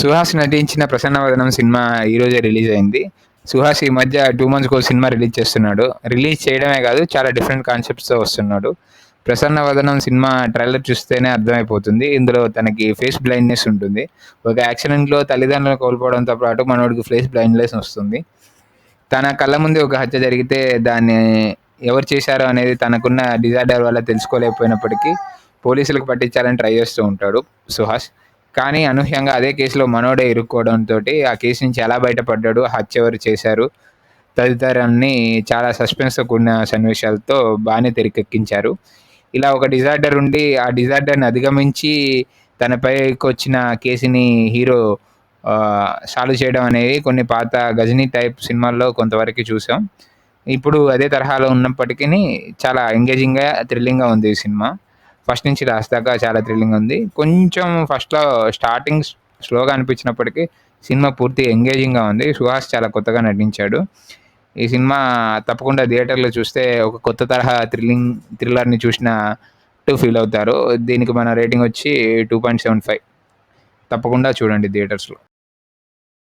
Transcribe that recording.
సుహాస్ నటించిన ప్రసన్నవదనం సినిమా ఈరోజే రిలీజ్ అయింది. సుహాస్ ఈ మధ్య టూ మంత్స్కి ఒక సినిమా రిలీజ్ చేస్తున్నాడు. రిలీజ్ చేయడమే కాదు చాలా డిఫరెంట్ కాన్సెప్ట్స్తో వస్తున్నాడు. ప్రసన్నవదనం సినిమా ట్రైలర్ చూస్తేనే అర్థమైపోతుంది. ఇందులో తనకి ఫేస్ బ్లైండ్నెస్ ఉంటుంది. ఒక యాక్సిడెంట్లో తల్లిదండ్రులను కోల్పోవడంతో పాటు మనోడికి ఫేస్ బ్లైండ్నెస్ వస్తుంది. తన కళ్ళ ముందు ఒక హత్య జరిగితే దాన్ని ఎవరు చేశారో అనేది తనకున్న డిజార్డర్ వల్ల తెలుసుకోలేకపోయినప్పటికీ పోలీసులకు పట్టించాలని ట్రై చేస్తూ ఉంటాడు సుహాస్. కానీ అనూహ్యంగా అదే కేసులో మనోడే ఇరుక్కోవడంతో ఆ కేసు నుంచి ఎలా బయటపడ్డాడు హత్య ఎవరు చేశారు తదితరాన్ని చాలా సస్పెన్స్తో కూడిన సన్నివేశాలతో బాగానే తెరకెక్కించారు. ఇలా ఒక డిజార్డర్ ఉండి ఆ డిజార్డర్ని అధిగమించి తనపైకి వచ్చిన కేసుని హీరో సాల్వ్ చేయడం అనేది కొన్ని పాత గజనీ టైప్ సినిమాల్లో కొంతవరకు చూసాం. ఇప్పుడు అదే తరహాలో ఉన్నప్పటికీ చాలా ఎంగేజింగ్గా థ్రిల్లింగ్గా ఉంది ఈ సినిమా. ఫస్ట్ నుంచి లాస్ట్ దాకా చాలా థ్రిల్లింగ్ ఉంది. కొంచెం ఫస్ట్లో స్టార్టింగ్ స్లోగా అనిపించినప్పటికీ సినిమా పూర్తి ఎంగేజింగ్గా ఉంది. సుహాస్ చాలా కొత్తగా నటించాడు. ఈ సినిమా తప్పకుండా థియేటర్లో చూస్తే ఒక కొత్త తరహా థ్రిల్లింగ్ థ్రిల్లర్ని చూసిన టూ ఫీల్ అవుతారు. దీనికి మన రేటింగ్ వచ్చి టూ పాయింట్ సెవెన్ ఫైవ్. తప్పకుండా చూడండి థియేటర్స్లో.